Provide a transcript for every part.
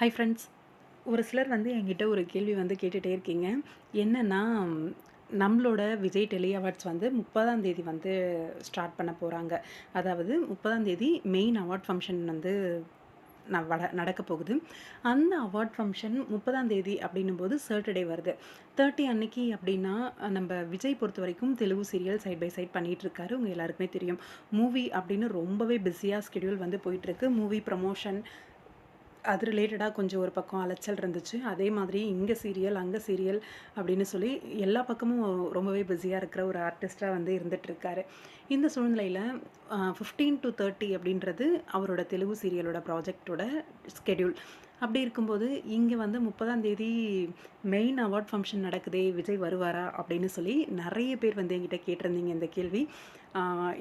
Hi friends ஒரு சிலர் வந்து என்கிட்ட ஒரு கேள்வி வந்து கேட்டுகிட்டே இருக்கீங்க. என்னென்னா நம்மளோட விஜய் டெலி அவார்ட்ஸ் வந்து முப்பதாம் தேதி வந்து ஸ்டார்ட் பண்ண போகிறாங்க அதாவது முப்பதாம் தேதி மெயின் அவார்ட் ஃபங்க்ஷன் வந்து வட நடக்க போகுது. அந்த அவார்ட் ஃபங்க்ஷன் முப்பதாம் தேதி அப்படின்னும் போது சாட்டர்டே வருது. தேர்ட்டி அன்னைக்கு அப்படின்னா நம்ம விஜய் பொறுத்த வரைக்கும் Telugu serial side by side பண்ணிகிட்ருக்காரு உங்கள் எல்லாருக்குமே தெரியும். மூவி அப்படின்னு ரொம்பவே பிஸியாக ஸ்கெடியூல் வந்து போயிட்டுருக்கு மூவி ப்ரமோஷன் அது ரிலேட்டடாக கொஞ்சம் ஒரு பக்கம் அலைச்சல் இருந்துச்சு. அதே மாதிரி இங்கே சீரியல் அங்கே சீரியல் அப்படின்னு சொல்லி எல்லா பக்கமும் ரொம்பவே பிஸியாக இருக்கிற ஒரு ஆர்டிஸ்ட்டாக வந்து இருந்துகிட்ருக்காரு இந்த சூழ்நிலையில் ஃபிஃப்டீன் டு தேர்ட்டி அப்படின்றது அவரோட தெலுங்கு சீரியலோட ப்ராஜெக்டோட ஸ்கெடியூல் அப்படி இருக்கும்போது இங்கே வந்து முப்பதாம் தேதி மெயின் அவார்ட் ஃபங்க்ஷன் நடக்குதே விஜய் வருவாரா அப்படின்னு சொல்லி நிறைய பேர் வந்து என்கிட்ட கேட்டிருந்தீங்க இந்த கேள்வி.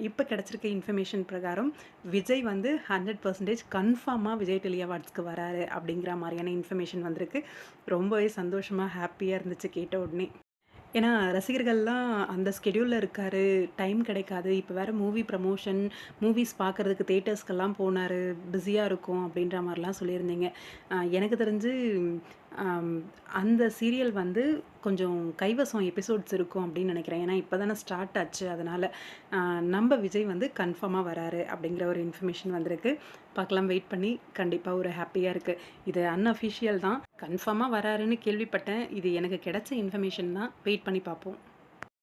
இப்போ கிடச்சிருக்க இன்ஃபர்மேஷன் பிரகாரம் விஜய் வந்து ஹண்ட்ரட் பர்சன்டேஜ் கன்ஃபார்மாக விஜய் டெலி அவார்ட்ஸ்க்கு வராரு அப்படிங்கிற மாதிரியான இன்ஃபர்மேஷன் வந்திருக்கு. ரொம்பவே சந்தோஷமாக ஹாப்பியாக இருந்துச்சு கேட்ட உடனே. ஏன்னா ரசிகர்கள்லாம் அந்த ஸ்கெடியூலில் இருக்கார் டைம் கிடைக்காது. இப்போ வேறு மூவி ப்ரமோஷன் மூவிஸ் பார்க்குறதுக்கு தேட்டர்ஸ்க்கெல்லாம் போனார் பிஸியாக இருக்கும் அப்படின்ற மாதிரிலாம் சொல்லியிருந்தீங்க. எனக்கு தெரிஞ்சு அந்த சீரியல் வந்து கொஞ்சம் கைவசம் எபிசோட்ஸ் இருக்கும் அப்படின்னு நினைக்கிறேன். ஏன்னா இப்போ தானே ஸ்டார்ட் ஆச்சு. அதனால் நம்ம விஜய் வந்து கன்ஃபார்மாக வராரு அப்படிங்கிற ஒரு இன்ஃபர்மேஷன் வந்திருக்கு. பார்க்கலாம் வெயிட் பண்ணி. கண்டிப்பாக ஒரு ஹாப்பியாக இருக்குது இது அன்அஃபிஷியல் தான். கன்ஃபார்மாக வராருன்னு கேள்விப்பட்டேன். இது எனக்கு கிடைச்ச இன்ஃபர்மேஷன் தான். வெயிட் பண்ணி பார்ப்போம்.